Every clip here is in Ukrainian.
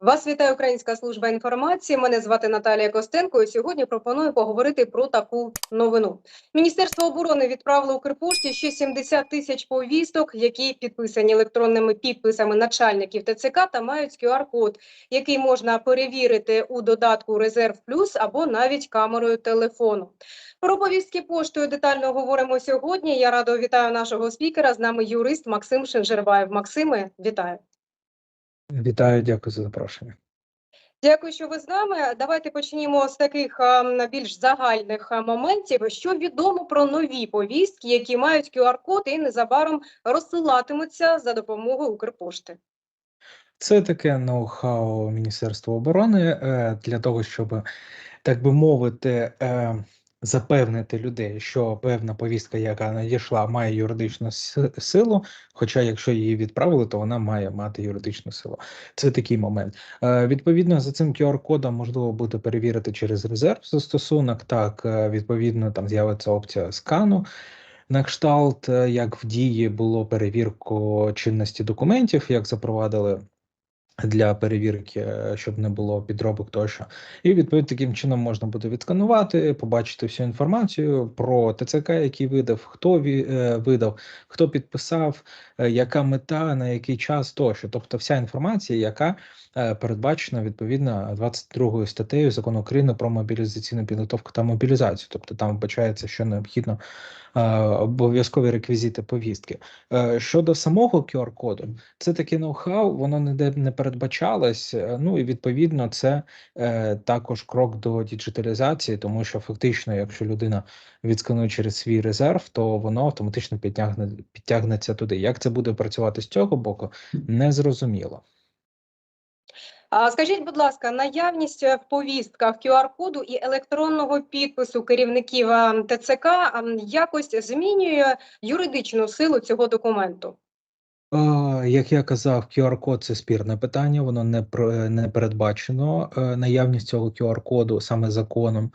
Вас вітає Українська служба інформації. Мене звати Наталія Костенко. І сьогодні пропоную поговорити про таку новину. Міністерство оборони відправило Укрпошті ще 70 тисяч повісток, які підписані електронними підписами начальників ТЦК та мають QR-код, який можна перевірити у додатку Резерв Плюс або навіть камерою телефону. Про повістки поштою детально говоримо сьогодні. Я радо вітаю нашого спікера. З нами юрист Максим Шенжербаєв. Максиме, вітаю. Вітаю, дякую за запрошення. Дякую, що ви з нами. Давайте почнімо з таких більш загальних моментів. Що відомо про нові повістки, які мають QR-код і незабаром розсилатимуться за допомогою Укрпошти. Це таке ноу-хау Міністерства оборони е, для того, щоб, так би мовити, е, запевнити людей, що певна повістка, яка надійшла, має юридичну силу. Хоча, якщо її відправили, то вона має мати юридичну силу. Це такий момент. Е, Відповідно, за цим QR-кодом можливо буде перевірити через резерв застосунок. Так, е, відповідно, там з'явиться опція скану. На кшталт, е, як в дії було перевірку чинності документів, як запровадили для перевірки, е, щоб не було підробок тощо. І відповідно таким чином можна буде відсканувати, побачити всю інформацію про ТЦК, який видав, хто е, видав, хто підписав, е, яка мета, на який час тощо. Тобто вся інформація, яка передбачена відповідно 22 статтею закону України про мобілізаційну підготовку та мобілізацію. Тобто там вбачається, що необхідно обов'язкові реквізити повістки. Щодо самого QR-коду, це таке ноу-хау, воно ніде не передбачалось. е, Ну і відповідно, це е, також крок до діджиталізації, тому що фактично, якщо людина відсканує через свій резерв, то воно автоматично підтягне підтягнеться туди. Як це буде працювати з цього боку, не зрозуміло. Скажіть, будь ласка, наявність е, в повістках QR-коду і електронного підпису керівників ТЦК а, якось змінює юридичну силу цього документу? Як я казав, QR-код це спірне питання, воно не не передбачено е, наявність цього QR-коду саме законом.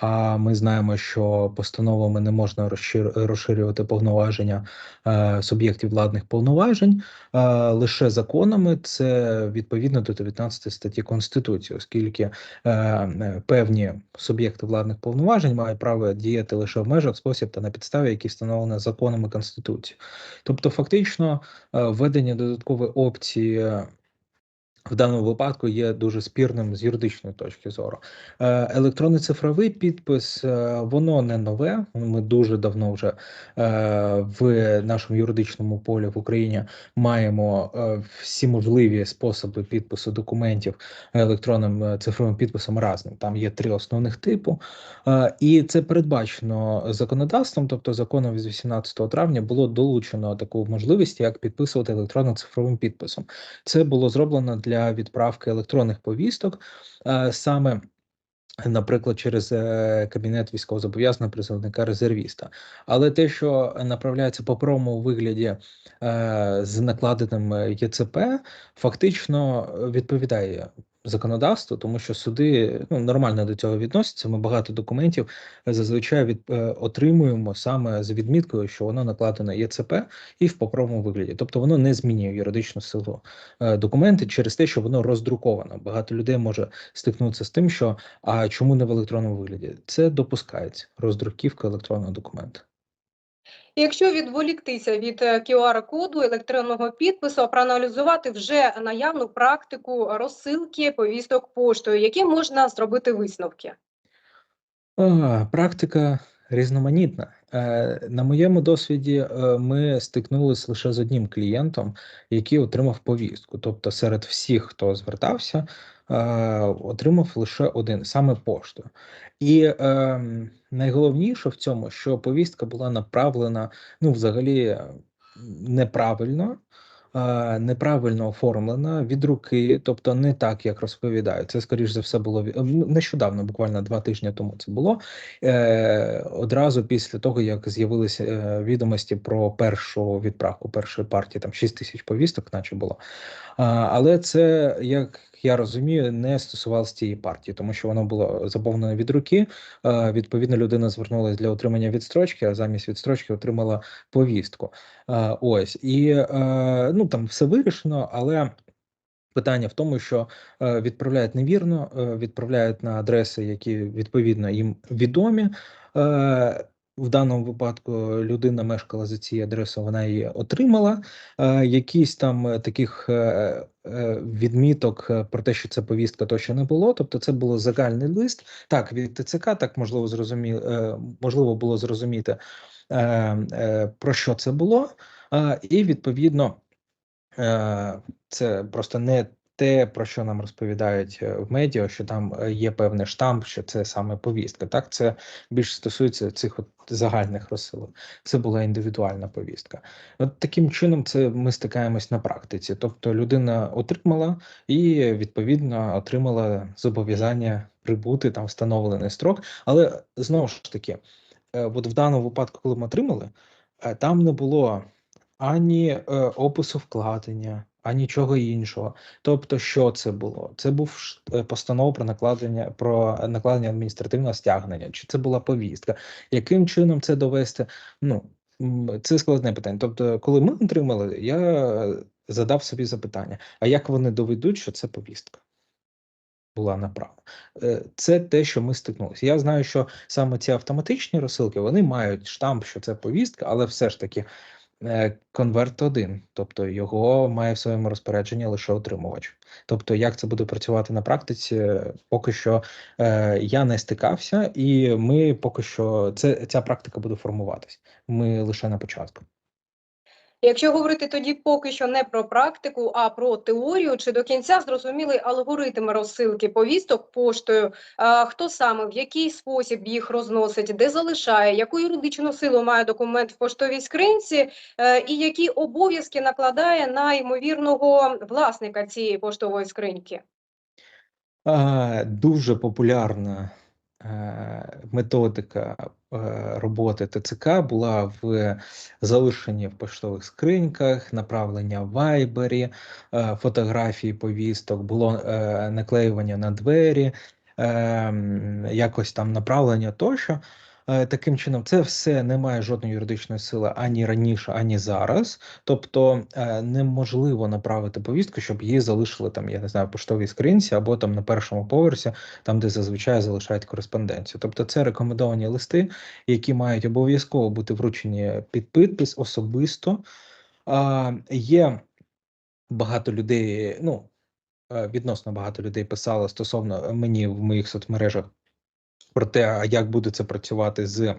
А ми знаємо, що постановами не можна розшир- розширювати повноваження е, суб'єктів владних повноважень е, лише законами. Це відповідно до 19 статті Конституції, оскільки е, е, певні суб'єкти владних повноважень мають право діяти лише в межах спосіб та на підставі, які встановлені законами Конституції. Тобто, фактично, е, введення додаткової опції. В даному випадку є дуже спірним з юридичної точки зору. Е, Електронний цифровий підпис е, воно не нове. Ми дуже давно вже е, в нашому юридичному полі в Україні маємо всі можливі способи підпису документів електронним цифровим підписом разним. Там є три основних типу, і це передбачено законодавством, тобто законом з 18 травня було долучено таку можливість, як підписувати електронним цифровим підписом. Це було зроблено для відправки електронних повісток, е, саме. Наприклад, через е, кабінет військовозобов'язаного призовника резервіста, але те, що направляється по паперовому вигляді е, з накладеним ЄЦП, фактично відповідає законодавству, тому що суди ну нормально до цього відносяться. Ми багато документів зазвичай від е, отримуємо саме з відміткою, що воно накладено ЄЦП і в паперовому вигляді, тобто воно не змінює юридичну силу е, документи через те, що воно роздруковано. Багато людей може стикнутися з тим, що а чому не в електронному вигляді? Це допускається роздруківка електронного документу. Якщо відволіктися від е, QR-коду електронного підпису, проаналізувати вже наявну практику розсилки повісток поштою, які можна зробити висновки? Практика різноманітна. Е, На моєму досвіді е, ми стикнулися лише з одним клієнтом, який отримав повістку. Тобто, серед всіх, хто звертався, е, отримав лише один, саме поштою. І е, найголовніше в цьому, що повістка була направлена ну, взагалі неправильно. Неправильно оформлена від руки, тобто не так, як розповідають. Це скоріш за все було нещодавно, буквально два тижні тому це було. Е, одразу після того, як з'явилися е, відомості про першу відправку першої партії, там 6 тисяч повісток, наче було. Але це, як я розумію, не стосувалося цієї партії, тому що воно було заповнено від руки. Е, відповідно, людина звернулася для отримання відстрочки, а замість відстрочки отримала повістку. Е, ось і е, ну там все вирішено, але Питання в тому, що відправляють невірно, відправляють на адреси, які відповідно їм відомі. Е, в даному випадку людина мешкала за цією адресою, вона її отримала. Е, якісь там е, таких е, е, відміток е, про те, що це повістка, точно не було. Тобто, це було загальний лист. Так, від ТЦК, так можливо зрозумі, е, можливо було зрозуміти е, е, про що це було, е, і відповідно. Е, Це просто не те, про що нам розповідають е, в медіа, що там е, є певний штамп, що це саме повістка. Так, це більше стосується цих от загальних розсилок. Це була індивідуальна повістка. От таким чином, це ми стикаємось на практиці. Тобто людина отримала і відповідно отримала зобов'язання прибути там встановлений строк. Але знову ж таки, е, от в даному випадку, коли ми отримали, там не було ані опису вкладення, ані нічого іншого. Тобто, що це було? Це був е, постанова про накладення про накладення адміністративного стягнення, чи це була повістка? Яким чином це довести? Ну це складне питання. Тобто, коли ми отримали, я задав собі запитання: а як вони доведуть, що це повістка? Була направо. Е, Це те, що ми стикнулися. Я знаю, що саме ці автоматичні розсилки вони мають штамп, що це повістка, але все ж таки конверт один, тобто його має в своєму розпорядженні лише отримувач. Тобто, як це буде працювати на практиці, е, поки що е, я не стикався, і ми поки що це ця практика буде формуватись. Ми лише на початку. Якщо говорити тоді поки що не про практику, а про теорію, чи до кінця зрозуміли алгоритми розсилки повісток поштою, хто саме, в який спосіб їх розносить, де залишає, яку юридичну силу має документ в поштовій скринці, е, і які обов'язки накладає на ймовірного власника цієї поштової скриньки? Дуже популярна методика е, роботи ТЦК була в залишенні в поштових скриньках, направлення в вайбері, е, фотографії повісток, було е, наклеювання на двері, е, якось там направлення тощо. Е, Таким чином, це все не має жодної юридичної сили ані раніше, ані зараз. Тобто е, неможливо направити повістку, щоб її залишили там, я не знаю, поштовій скринці або там на першому поверсі, там де зазвичай залишають кореспонденцію. Тобто, це рекомендовані листи, які мають обов'язково бути вручені під підпис особисто. Є багато людей, ну е, відносно багато людей писало стосовно мені в моїх соцмережах про те, а як буде це працювати з,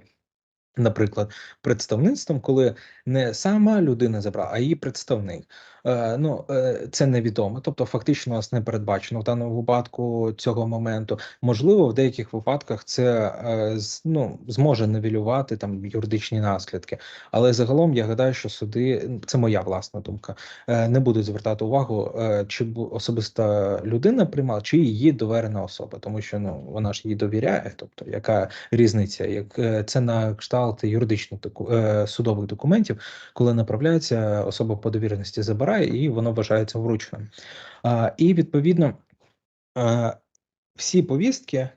наприклад, представництвом, коли не сама людина забрала, а її представник. Е, ну, е, це невідомо. Тобто, фактично, нас не передбачено в даному випадку цього моменту. Можливо, в деяких випадках це е, з- ну, зможе нивелювати там юридичні наслідки. Але загалом я гадаю, що суди це моя власна думка. е, Не будуть звертати увагу, е, чи особиста людина приймала, чи її доверена особа, тому що ну вона ж їй довіряє. Тобто, яка різниця? Як е, це на кшталт юридичних доку- е, судових документів, коли направляється особа по довіреності забирає, і воно вважається врученим. А, І відповідно е, всі повістки. е,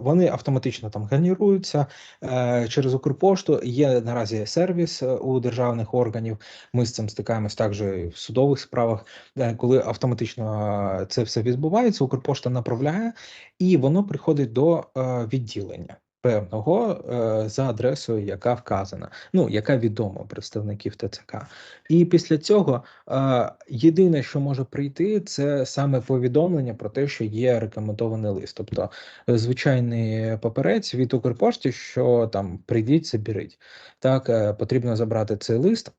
Вони автоматично там генеруються е, через Укрпошту. Є наразі сервіс е, у державних органів. Ми з цим стикаємось також і в судових справах, е, коли автоматично е, це все відбувається. Укрпошта направляє, і воно приходить до е, відділення певного е, за адресою, яка вказана, ну яка відома представників ТЦК. І після цього е, єдине, що може прийти, це саме повідомлення про те, що є рекомендований лист, тобто е, звичайний паперець від Укрпошти, що там прийдіть, заберіть. Так потрібно забрати цей лист.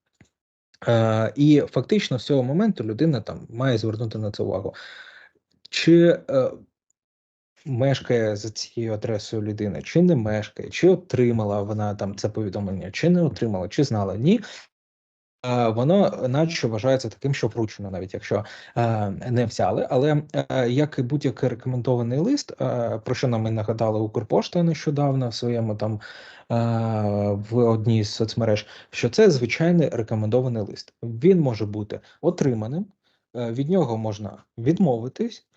І фактично з цього моменту людина там має звернути на це увагу. Чи мешкає за цією адресою людина, чи не мешкає, чи отримала вона там це повідомлення, чи не отримала, чи знала ні. Воно наче вважається таким, що вручено, навіть якщо е, не взяли. Але е, як і будь-який рекомендований лист, е, про що нам і нагадала Укрпошта нещодавно в своєму там е, в одній з соцмереж, що це звичайний рекомендований лист. Він може бути отриманим, е, від нього можна відмовитись.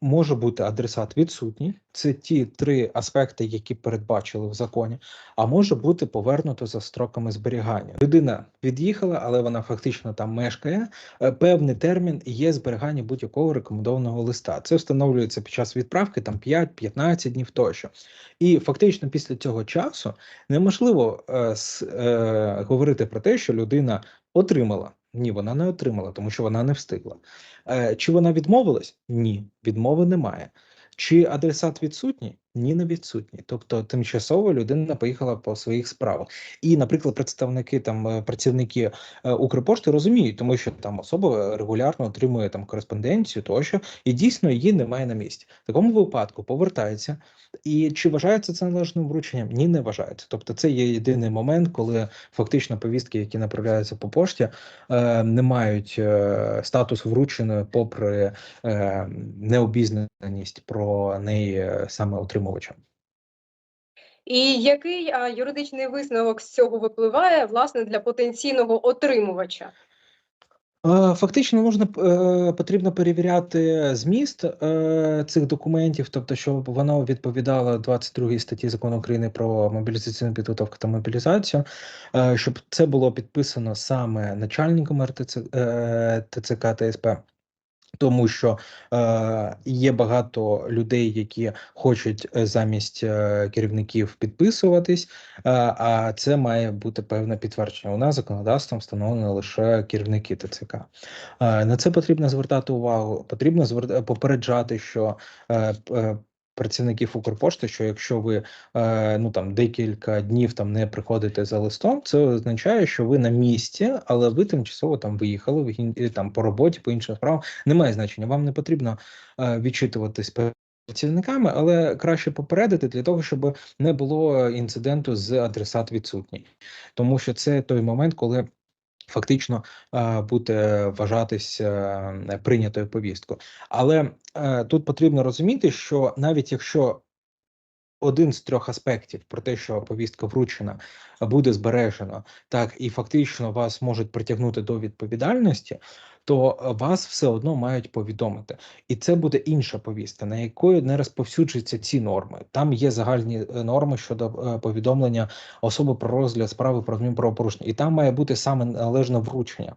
Може бути адресат відсутній. Це ті три аспекти, які передбачили в законі. А може бути повернуто за строками зберігання. Людина від'їхала, але вона фактично там мешкає. Е, Певний термін є зберігання будь-якого рекомендованого листа. Це встановлюється під час відправки там 5-15 днів тощо. І фактично після цього часу неможливо е, е, говорити про те, що людина отримала. Ні, вона не отримала, тому що вона не встигла. Е, чи вона відмовилась? Ні, відмови немає. Чи адресат відсутній? Ні, не відсутній. Тобто тимчасово людина поїхала по своїх справах. І, наприклад, представники там е, працівники е, Укрпошти розуміють, тому що там особа регулярно отримує там кореспонденцію, тощо, і дійсно її немає на місці. В такому випадку повертається. І чи вважається це належним врученням? Ні, не вважається. Тобто, це є єдиний момент, коли фактично повістки, які направляються по пошті, е, не мають е, статус врученої, попри необізнаність про неї саме отримувача. І який а, юридичний висновок з цього випливає власне для потенційного отримувача? Е, Фактично можна е, потрібно перевіряти зміст е, цих документів, тобто, щоб воно відповідало 22 статті закону України про мобілізаційну підготовку та мобілізацію, щоб це було підписано саме начальником РТЦ, е, ТЦК та СП. Тому що е, є багато людей, які хочуть е, замість е, керівників підписуватись, е, а це має бути певне підтвердження. У нас законодавством встановлено лише керівники ТЦК. Е, на це потрібно звертати увагу. Потрібно звер... попереджати, що е, е, працівників Укрпошти, що якщо ви е, ну там декілька днів там не приходите за листом, це означає, що ви на місці, але ви тимчасово там виїхали в ін- там по роботі, по іншим справам. Немає значення. Вам не потрібно е, відчитуватись працівниками, але краще попередити для того, щоб не було інциденту з адресат відсутній, тому що це той момент, коли. Фактично е, буде вважатись е, прийнятою повісткою. Але е, тут потрібно розуміти, що навіть якщо один з трьох аспектів про те, що повістка вручена, буде збережено, так і фактично вас можуть притягнути до відповідальності, то е, вас все одно мають повідомити. І це буде інша повістка, на якої не розповсюджуються ці норми. Там є загальні е, норми щодо е, повідомлення особи про розгляд справи про адмінправопорушення, і там має бути саме належне вручення.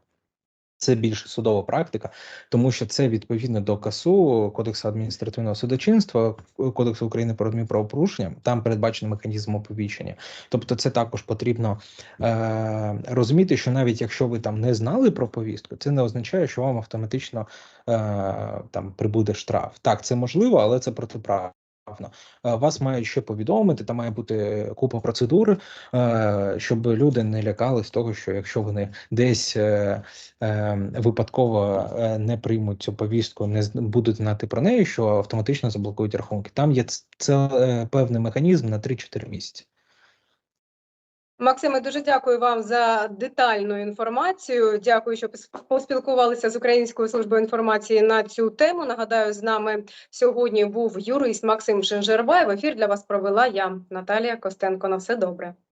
Це більше судова практика, тому що це відповідно до КАСУ, Кодексу адміністративного судочинства, Кодексу України про адмінправопорушення. Там передбачений механізм оповіщення. Тобто, це також потрібно е, розуміти, що навіть якщо ви там не знали про повістку, це не означає, що вам автоматично е, там прибуде штраф. Так, це можливо, але це протиправно. Е, Вас мають ще повідомити, там має бути купа процедур, е, щоб люди не лякались того, що якщо вони десь е, випадково не приймуть цю повістку, не будуть знати про неї, що автоматично заблокують рахунки. Там є це певний механізм на 3-4 місяці. Максиме, дуже дякую вам за детальну інформацію. Дякую, що пос- поспілкувалися з Українською службою інформації на цю тему. Нагадаю, з нами сьогодні був юрист Максим Шинжербай. В ефір для вас провела я, Наталія Костенко. На все добре.